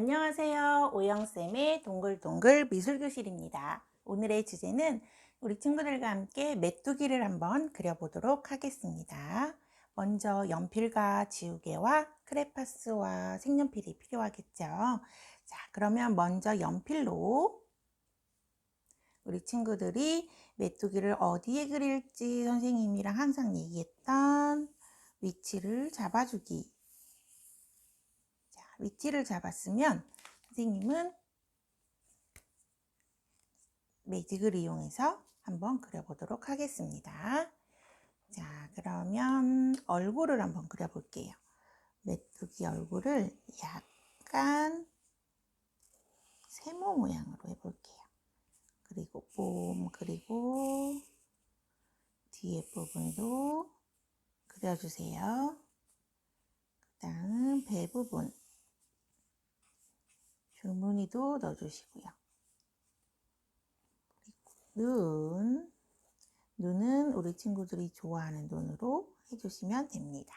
안녕하세요. 오영쌤의 동글동글 미술교실입니다. 오늘의 주제는 우리 친구들과 함께 메뚜기를 한번 그려보도록 하겠습니다. 먼저 연필과 지우개와 크레파스와 색연필이 필요하겠죠. 자, 그러면 먼저 연필로 우리 친구들이 메뚜기를 어디에 그릴지 선생님이랑 항상 얘기했던 위치를 잡아주기. 자, 위치를 잡았으면 선생님은 매직을 이용해서 한번 그려보도록 하겠습니다. 자, 그러면 얼굴을 한번 그려볼게요. 메뚜기 얼굴을 약간 세모 모양으로 해볼게요. 그리고 몸 그리고 뒤에 부분도 그려주세요. 그 다음 배 부분 줄무늬도 넣어주시고요. 눈 눈은 우리 친구들이 좋아하는 눈으로 해주시면 됩니다.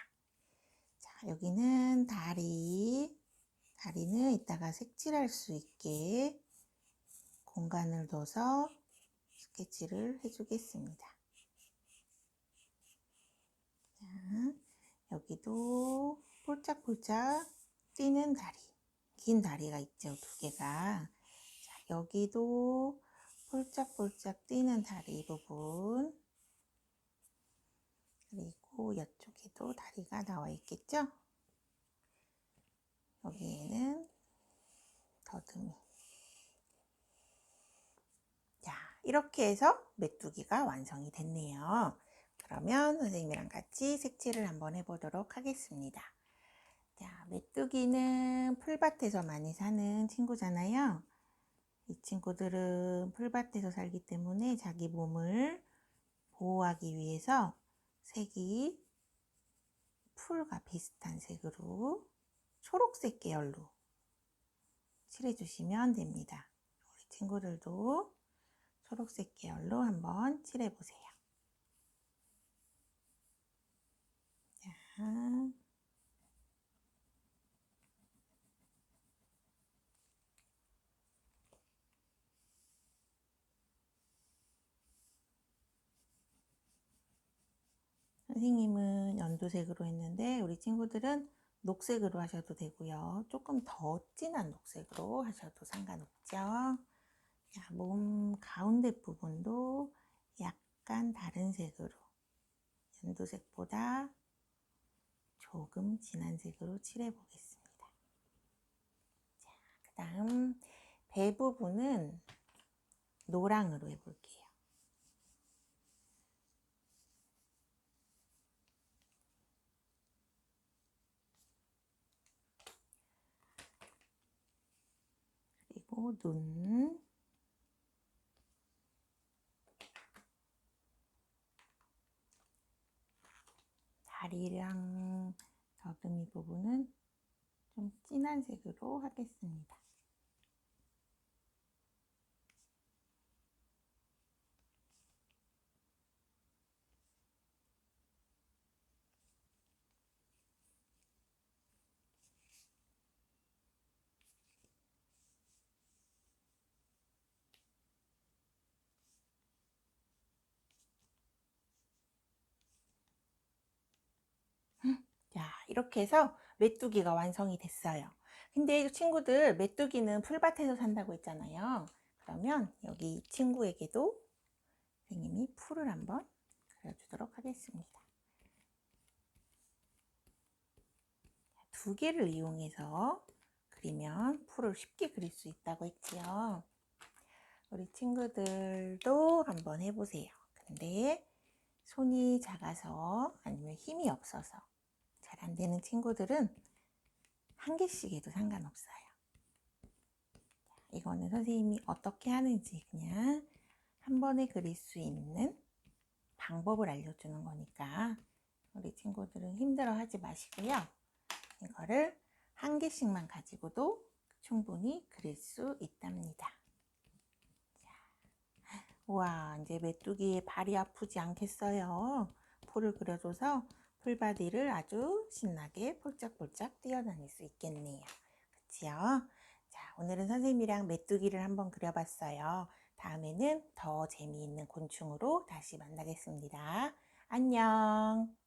자 여기는 다리 다리는 이따가 색칠할 수 있게 공간을 둬서 스케치를 해주겠습니다. 자, 여기도 폴짝폴짝 뛰는 다리, 긴 다리가 있죠, 두 개가. 자, 여기도 폴짝폴짝 뛰는 다리 부분. 그리고 이쪽에도 다리가 나와 있겠죠? 여기에는 더듬이. 자, 이렇게 해서 메뚜기가 완성이 됐네요. 그러면 선생님이랑 같이 색칠을 한번 해보도록 하겠습니다. 자, 메뚜기는 풀밭에서 많이 사는 친구잖아요. 이 친구들은 풀밭에서 살기 때문에 자기 몸을 보호하기 위해서 색이 풀과 비슷한 색으로 초록색 계열로 칠해주시면 됩니다. 우리 친구들도 초록색 계열로 한번 칠해보세요. 자, 선생님은 연두색으로 했는데 우리 친구들은 녹색으로 하셔도 되고요. 조금 더 진한 녹색으로 하셔도 상관없죠. 자, 몸 가운데 부분도 약간 다른 색으로 연두색보다 조금 진한 색으로 칠해 보겠습니다. 자, 그 다음 배 부분은 노랑으로 해볼게요. 그리고 눈 다리랑 더듬이 부분은 좀 진한 색으로 하겠습니다. 자, 이렇게 해서 메뚜기가 완성이 됐어요. 근데 친구들 메뚜기는 풀밭에서 산다고 했잖아요. 그러면 여기 이 친구에게도 선생님이 풀을 한번 그려주도록 하겠습니다. 두 개를 이용해서 그리면 풀을 쉽게 그릴 수 있다고 했지요. 우리 친구들도 한번 해보세요. 근데 손이 작아서 아니면 힘이 없어서 잘 안 되는 친구들은 한 개씩 해도 상관없어요. 이거는 선생님이 어떻게 하는지 그냥 한 번에 그릴 수 있는 방법을 알려주는 거니까 우리 친구들은 힘들어 하지 마시고요. 이거를 한 개씩만 가지고도 충분히 그릴 수 있답니다. 우와, 이제 메뚜기의 발이 아프지 않겠어요. 풀을 그려줘서 풀바디를 아주 신나게 폴짝폴짝 뛰어다닐 수 있겠네요. 그치요? 자, 오늘은 선생님이랑 메뚜기를 한번 그려봤어요. 다음에는 더 재미있는 곤충으로 다시 만나겠습니다. 안녕.